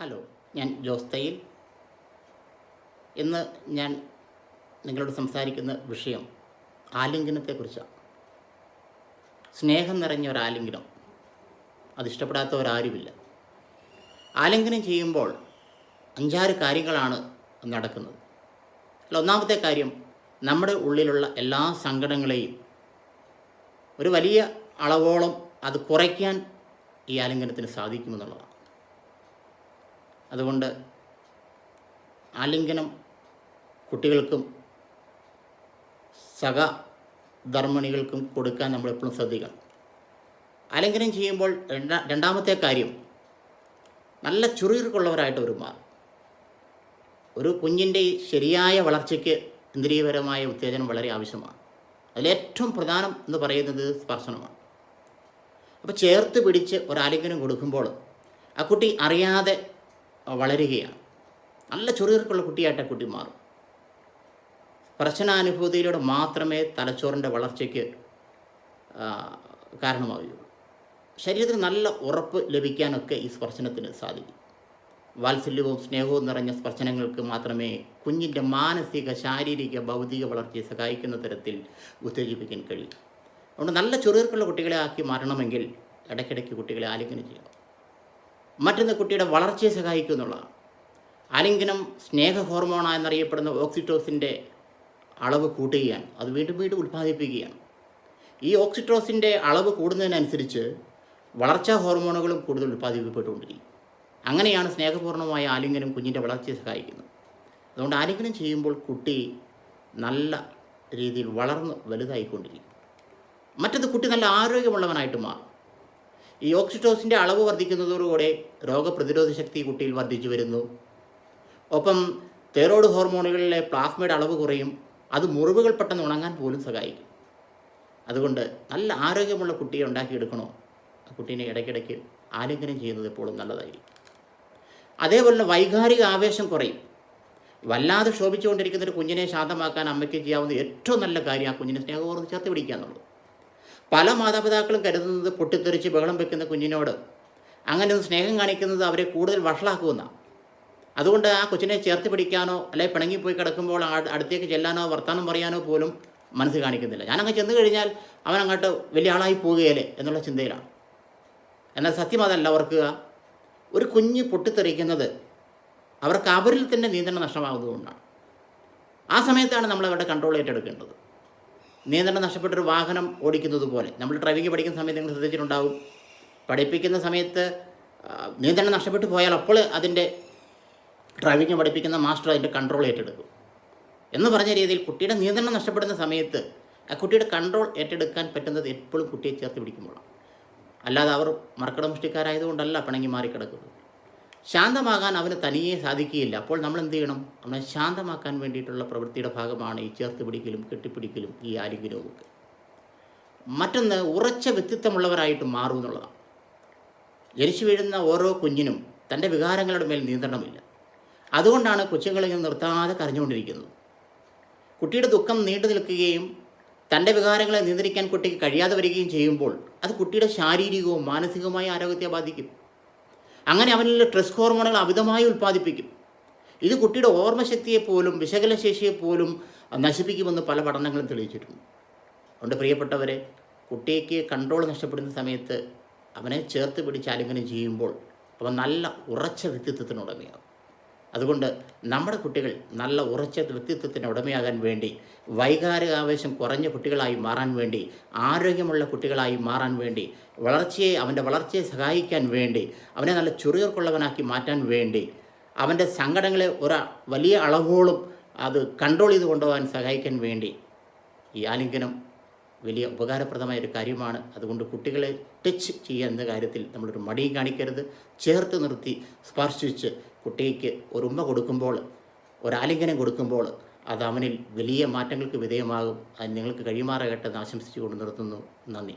Hello ഞാൻ ജോസ് തയ്യിൽ. ഇന്ന് ഞാൻ നിങ്ങളോട് സംസാരിക്കുന്ന വിഷയം ആലിംഗനത്തെക്കുറിച്ചാണ്. സ്നേഹം നിറഞ്ഞ ഒരു ആലിംഗനം അതിഷ്ടപ്പെടാത്തവരാരുമില്ല ആലിംഗനം ചെയ്യുമ്പോൾ അഞ്ചാറ് കാര്യങ്ങളാണ് നടക്കുന്നത്. അല്ല ഒന്നാമത്തെ കാര്യം നമ്മുടെ ഉള്ളിലുള്ള എല്ലാ സങ്കടങ്ങളെയും ഒരു വലിയ അളവോളം അത് കുറയ്ക്കാൻ ഈ ആലിംഗനത്തിന് സാധിക്കുമെന്നുള്ളതാണ്. അതുകൊണ്ട് ആലിംഗനം കുട്ടികൾക്കും സഹ ധർമ്മിണികൾക്കും കൊടുക്കാൻ നമ്മൾ എപ്പോഴും ശ്രദ്ധിക്കണം. ആലിംഗനം ചെയ്യുമ്പോൾ രണ്ടാ രണ്ടാമത്തെ കാര്യം നല്ല ചുറുചുറുക്കുള്ളവരായിട്ട് ഒരു മാറും. ഒരു കുഞ്ഞിന്റെ ശരിയായ വളർച്ചയ്ക്ക് ഇന്ദ്രിയപരമായ ഉത്തേജനം വളരെ ആവശ്യമാണ്. അതിലേറ്റവും പ്രധാനം എന്ന് പറയുന്നത് സ്പർശനമാണ്. അപ്പോൾ ചേർത്ത് പിടിച്ച് ഒരാലിംഗനം കൊടുക്കുമ്പോൾ ആ കുട്ടി അറിയാതെ വളരുകയാണ്. നല്ല ചുറുചുറുക്കുള്ള കുട്ടിയായിട്ട് കുട്ടി മാറും. സ്പർശനാനുഭൂതിയിലൂടെ മാത്രമേ തലച്ചോറിന്റെ വളർച്ചയ്ക്ക് കാരണമാവുകയുള്ളൂ. ശരീരത്തിന് നല്ല ഉറപ്പ് ലഭിക്കാനൊക്കെ ഈ സ്പർശനത്തിന് സാധിക്കും. വാത്സല്യവും സ്നേഹവും നിറഞ്ഞ സ്പർശനങ്ങൾക്ക് മാത്രമേ കുഞ്ഞിന്റെ മാനസിക ശാരീരിക ഭൗതിക വളർച്ചയെ സഹായിക്കുന്ന തരത്തിൽ ഉത്തേജിപ്പിക്കാൻ കഴിയൂ. അതുകൊണ്ട് നല്ല ചെറുകൾക്കുള്ള കുട്ടികളെ ആക്കി മാറണമെങ്കിൽ ഇടയ്ക്കിടയ്ക്ക് കുട്ടികളെ ആലിംഗനം ചെയ്യണം. മറ്റൊന്ന് കുട്ടിയുടെ വളർച്ചയെ സഹായിക്കും എന്നുള്ളതാണ്. ആലിംഗനം സ്നേഹ ഹോർമോണ എന്നറിയപ്പെടുന്ന ഓക്സിറ്റോസിന്റെ അളവ് കൂട്ടുകയാണ്. അത് വീണ്ടും വീണ്ടും ഉത്പാദിപ്പിക്കുകയാണ് ഈ ഓക്സിട്രോസിന്റെ അളവ് കൂടുന്നതിനനുസരിച്ച് വളർച്ചാ ഹോർമോണുകളും കൂടുതൽ ഉൽപ്പാദിപ്പിക്കപ്പെട്ടുകൊണ്ടിരിക്കും. അങ്ങനെയാണ് സ്നേഹപൂർണമായ ആലിംഗനം കുഞ്ഞിന്റെ വളർച്ചയെ സഹായിക്കുന്നത്. അതുകൊണ്ട് ആലിംഗനം ചെയ്യുമ്പോൾ കുട്ടി നല്ല രീതിയിൽ വളർന്ന് വലുതായിക്കൊണ്ടിരിക്കും. മറ്റത് കുട്ടി നല്ല ആരോഗ്യമുള്ളവനായിട്ട് മാറും. ഈ ഓക്സിറ്റോസിന്റെ അളവ് വർദ്ധിക്കുന്നതോടുകൂടെ രോഗപ്രതിരോധ ശക്തി കുട്ടിയിൽ വർദ്ധിച്ചു വരുന്നു. ഒപ്പം തൈറോയ്ഡ് ഹോർമോണുകളിലെ പ്ലാസ്മയുടെ അളവ് കുറയും. അത് മുറിവുകൾ പെട്ടെന്ന് ഉണങ്ങാൻ പോലും സഹായിക്കും. അതുകൊണ്ട് നല്ല ആരോഗ്യമുള്ള കുട്ടിയെ ഉണ്ടാക്കിയെടുക്കണോ? ആ കുട്ടീനെ ഇടയ്ക്കിടയ്ക്ക് ആലിംഗനം ചെയ്യുന്നത് എപ്പോഴും നല്ലതായിരിക്കും. അതേപോലെ വൈകാരിക ആവേശം കുറയും. വല്ലാതെ ശോഭിച്ചുകൊണ്ടിരിക്കുന്ന ഒരു കുഞ്ഞിനെ ശാന്തമാക്കാൻ അമ്മയ്ക്ക് ചെയ്യാവുന്ന ഏറ്റവും നല്ല കാര്യം ആ കുഞ്ഞിനെ സ്നേഹപൂർവം ചേർത്ത് പിടിക്കുക എന്നുള്ളത്. പല മാതാപിതാക്കളും കരുതുന്നത് പൊട്ടിത്തെറിച്ച് ബഹളം വെക്കുന്ന കുഞ്ഞിനോട്. അങ്ങനെ ഒന്ന് സ്നേഹം കാണിക്കുന്നത് അവരെ കൂടുതൽ വഷളാക്കുമെന്നാണ് അതുകൊണ്ട് ആ കൊച്ചിനെ ചേർത്ത് പിടിക്കാനോ അല്ലെങ്കിൽ പിണങ്ങിപ്പോയി കിടക്കുമ്പോൾ അടുത്തേക്ക് ചെല്ലാനോ വർത്തമാനം പറയാനോ പോലും മനസ്സ് കാണിക്കുന്നില്ല. ഞാനങ്ങ് ചെന്ന് കഴിഞ്ഞാൽ അവൻ അങ്ങോട്ട് വലിയ ആളായി പോവുകയല്ലേ എന്നുള്ള ചിന്തയിലാണ്. എന്നാൽ സത്യം അതല്ല ഓർക്കുക. ഒരു കുഞ്ഞ് പൊട്ടിത്തെറിക്കുന്നത് അവർക്ക് അവരിൽ തന്നെ നിയന്ത്രണം നഷ്ടമാകുന്നതുകൊണ്ടാണ്. ആ സമയത്താണ് നമ്മൾ അവരുടെ കൺട്രോൾ ഏറ്റെടുക്കേണ്ടത്. നിയന്ത്രണം നഷ്ടപ്പെട്ടൊരു വാഹനം ഓടിക്കുന്നത് പോലെ. നമ്മൾ ഡ്രൈവിംഗ് പഠിക്കുന്ന സമയത്ത് നിങ്ങൾ ശ്രദ്ധിച്ചിട്ടുണ്ടാവും. പഠിപ്പിക്കുന്ന സമയത്ത് നിയന്ത്രണം നഷ്ടപ്പെട്ടു പോയാൽ അപ്പോൾ അതിന്റെ ഡ്രൈവിംഗ് പഠിപ്പിക്കുന്ന മാസ്റ്റർ അതിന്റെ കൺട്രോൾ ഏറ്റെടുക്കും. എന്ന് പറഞ്ഞ രീതിയിൽ കുട്ടിയുടെ നിയന്ത്രണം നഷ്ടപ്പെടുന്ന സമയത്ത് ആ കുട്ടിയുടെ കൺട്രോൾ ഏറ്റെടുക്കാൻ പറ്റുന്നത് എപ്പോഴും കുട്ടിയെ ചേർത്ത് പിടിക്കുമ്പോഴാണ്. അല്ലാതെ അവർ മർക്കടമുഷ്ടിക്കാരായതുകൊണ്ടല്ല പിണങ്ങി മാറിക്കിടക്കുന്നത്. ശാന്തമാകാൻ അവന് തനിയെ സാധിക്കുകയില്ല. അപ്പോൾ നമ്മൾ എന്ത് ചെയ്യണം അവനെ ശാന്തമാക്കാൻ വേണ്ടിയിട്ടുള്ള പ്രവൃത്തിയുടെ ഭാഗമാണ് ഈ ചേർത്ത് പിടിക്കലും കെട്ടിപ്പിടിക്കലും ഈ ആലിംഗനവും ഒക്കെ മറ്റൊന്ന് ഉറച്ച വ്യക്തിത്വമുള്ളവരായിട്ട് മാറും എന്നുള്ളതാണ്. ജനിച്ചു വീഴുന്ന ഓരോ കുഞ്ഞിനും തന്റെ വികാരങ്ങളുടെ മേൽ നിയന്ത്രണമില്ല. അതുകൊണ്ടാണ് കൊച്ചുങ്ങളിൽ നിന്ന് നിർത്താതെ കരഞ്ഞുകൊണ്ടിരിക്കുന്നത്. കുട്ടിയുടെ ദുഃഖം നീണ്ടു നിൽക്കുകയും തന്റെ വികാരങ്ങളെ നിയന്ത്രിക്കാൻ കുട്ടിക്ക് കഴിയാതെ വരികയും ചെയ്യുമ്പോൾ അത് കുട്ടിയുടെ ശാരീരികവും മാനസികവുമായ ആരോഗ്യത്തെ ബാധിക്കും. അങ്ങനെ അവനിൽ സ്ട്രെസ് ഹോർമോണുകൾ അമിതമായി ഉൽപ്പാദിപ്പിക്കും. ഇത് കുട്ടിയുടെ ഓർമ്മശക്തിയെ പോലും വിശകലശേഷിയെ പോലും നശിപ്പിക്കുമെന്ന് പല പഠനങ്ങളും തെളിയിച്ചിട്ടുണ്ട്. അതുകൊണ്ട് പ്രിയപ്പെട്ടവരെ കുട്ടിക്ക് കൺട്രോൾ നഷ്ടപ്പെടുന്ന സമയത്ത് അവനെ ചേർത്ത് പിടിച്ച് ആലിംഗനം ചെയ്യുമ്പോൾ അവൻ നല്ല ഉറച്ച വ്യക്തിത്വത്തിന് ഉടമയാകും അതുകൊണ്ട് നമ്മുടെ കുട്ടികൾ നല്ല ഉറച്ച വ്യക്തിത്വത്തിന് ഉടമയാകാൻ വേണ്ടി വൈകാരിക ആവേശം കുറഞ്ഞ കുട്ടികളായി മാറാൻ വേണ്ടി ആരോഗ്യമുള്ള കുട്ടികളായി മാറാൻ വേണ്ടി വളർച്ചയെ അവന്റെ വളർച്ചയെ സഹായിക്കാൻ വേണ്ടി അവനെ നല്ല ചുറിയർക്കുള്ളവനാക്കി മാറ്റാൻ വേണ്ടി അവന്റെ സങ്കടങ്ങളെ ഒരു വലിയ അളവോളം അത് കൺട്രോൾ ചെയ്ത് കൊണ്ടുപോകാൻ സഹായിക്കാൻ വേണ്ടി ഈ ആലിംഗനം വലിയ ഉപകാരപ്രദമായ ഒരു കാര്യമാണ്. അതുകൊണ്ട് കുട്ടികളെ ടച്ച് ചെയ്യുന്ന കാര്യത്തിൽ നമ്മളൊരു മടിയും കാണിക്കരുത്. ചേർത്ത് നിർത്തി സ്പർശിച്ച് കുട്ടിക്ക് ഒരുമ്മ കൊടുക്കുമ്പോൾ ഒരാലിംഗനം കൊടുക്കുമ്പോൾ അത് അവനിൽ വലിയ മാറ്റങ്ങൾക്ക് വിധേയമാകും. അത് നിങ്ങൾക്ക് കഴിയുമാറാകട്ടെ എന്ന് ആശംസിച്ചുകൊണ്ട് നിർത്തുന്നു. നന്ദി.